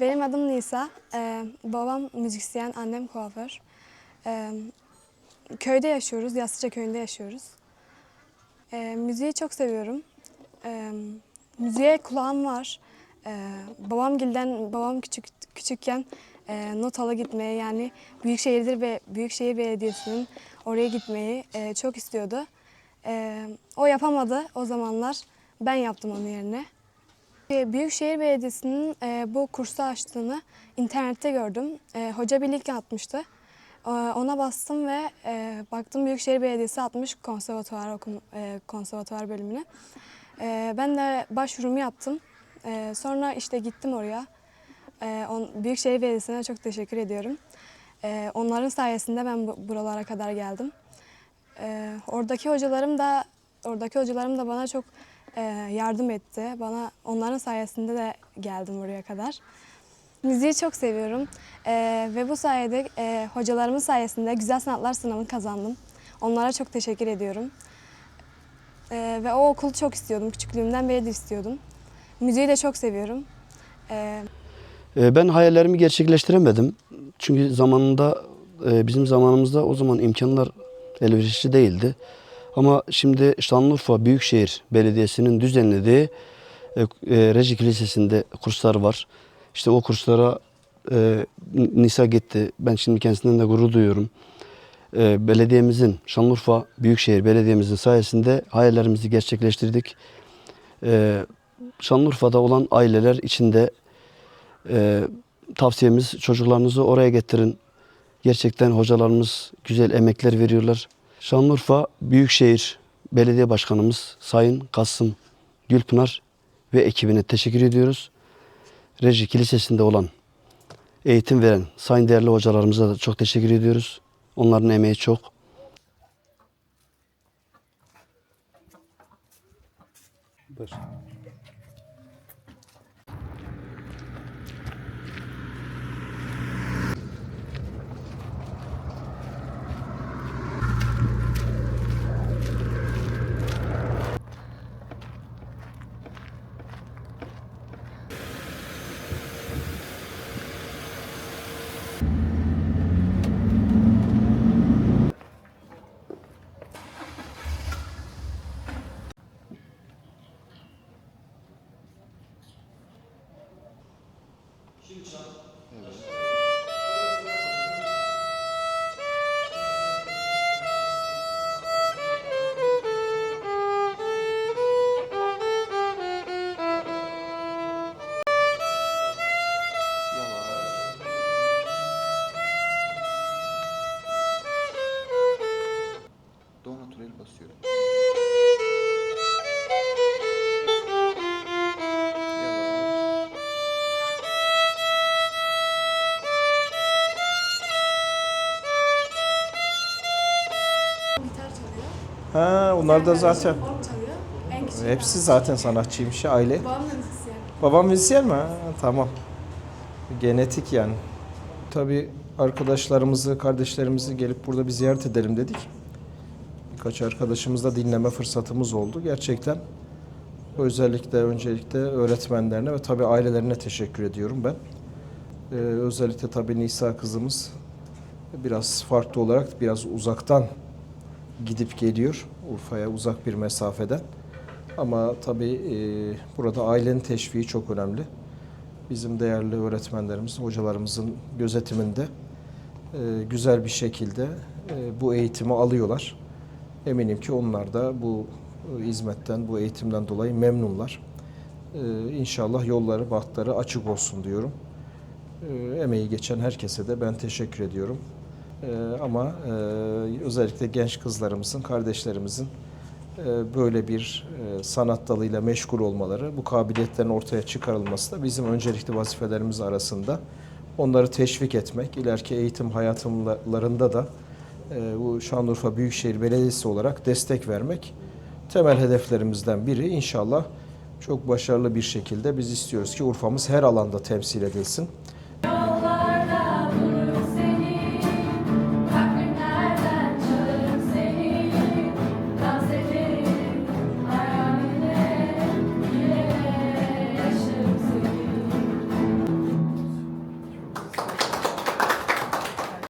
Benim adım Nisa. Ee, babam müzisyen, annem kuaför. Ee, köyde yaşıyoruz, Yaslıca köyünde yaşıyoruz. Ee, müziği çok seviyorum. Ee, müziğe kulağım var. Ee, babam gilden, babam küçük küçükken e, notalı gitmeye yani Büyükşehir'dir ve Büyükşehir Belediyesi'nin oraya gitmeyi e, çok istiyordu. Ee, o yapamadı o zamanlar. Ben yaptım onun yerine. E, Büyükşehir Belediyesi'nin e, bu kursu açtığını internette gördüm. E, hoca bir link atmıştı. E, ona bastım ve baktım Büyükşehir Belediyesi atmış konservatuvar konservatuvar bölümüne. Ben de başvurumu yaptım. Sonra işte gittim oraya. Büyükşehir Belediyesi'ne çok teşekkür ediyorum. Onların sayesinde ben bu, buralara kadar geldim. Oradaki hocalarım da oradaki hocalarım da bana çok yardım etti. Bana onların sayesinde de geldim buraya kadar. Müziği çok seviyorum E, ve bu sayede e, hocalarımın sayesinde güzel sanatlar sınavını kazandım. Onlara çok teşekkür ediyorum. E, ve o okulu çok istiyordum. Küçüklüğümden beri de istiyordum. Müziği de çok seviyorum. E, Ben hayallerimi gerçekleştiremedim. Çünkü zamanında e, bizim zamanımızda o zaman imkanlar elverişli değildi. Ama şimdi Şanlıurfa Büyükşehir Belediyesi'nin düzenlediği e, e, Reji kurslar var. İşte o kurslara e, Nisa gitti. Ben şimdi kendisinden de gurur duyuyorum. E, belediyemizin, Şanlıurfa Büyükşehir Belediye'mizin sayesinde hayallerimizi gerçekleştirdik. E, Şanlıurfa'da olan aileler içinde ee, tavsiyemiz çocuklarınızı oraya getirin. Gerçekten hocalarımız güzel emekler veriyorlar. Şanlıurfa Büyükşehir Belediye Başkanımız Sayın Kasım Gülpınar ve ekibine teşekkür ediyoruz. Reji Kilisesi'nde olan eğitim veren sayın değerli hocalarımıza da çok teşekkür ediyoruz. Onların emeği çok. Do Ha, onlar da zaten hepsi zaten sanatçıymış aile. Babam müzisyen. Babam müzisyen mi? Ha, tamam. Genetik yani. Tabii arkadaşlarımızı, kardeşlerimizi gelip burada bir ziyaret edelim dedik. Birkaç arkadaşımızla dinleme fırsatımız oldu. Gerçekten özellikle öncelikle öğretmenlerine ve tabii ailelerine teşekkür ediyorum ben. Ee, özellikle tabii Nisa kızımız biraz farklı olarak biraz uzaktan gidip geliyor Urfa'ya uzak bir mesafeden. Ama tabii e, burada ailenin teşviği çok önemli. Bizim değerli öğretmenlerimiz, hocalarımızın gözetiminde e, güzel bir şekilde e, bu eğitimi alıyorlar. Eminim ki onlar da bu hizmetten, bu eğitimden dolayı memnunlar. E, İnşallah yolları, bahtları açık olsun diyorum. Emeği geçen herkese de ben teşekkür ediyorum. E, Ama e, özellikle genç kızlarımızın, kardeşlerimizin e, böyle bir e, sanat dalıyla meşgul olmaları, bu kabiliyetlerin ortaya çıkarılması da bizim öncelikli vazifelerimiz arasında. Onları teşvik etmek, ileriki eğitim hayatlarında da bu Şanlıurfa Büyükşehir Belediyesi olarak destek vermek temel hedeflerimizden biri. İnşallah çok başarılı bir şekilde biz istiyoruz ki Urfa'mız her alanda temsil edilsin.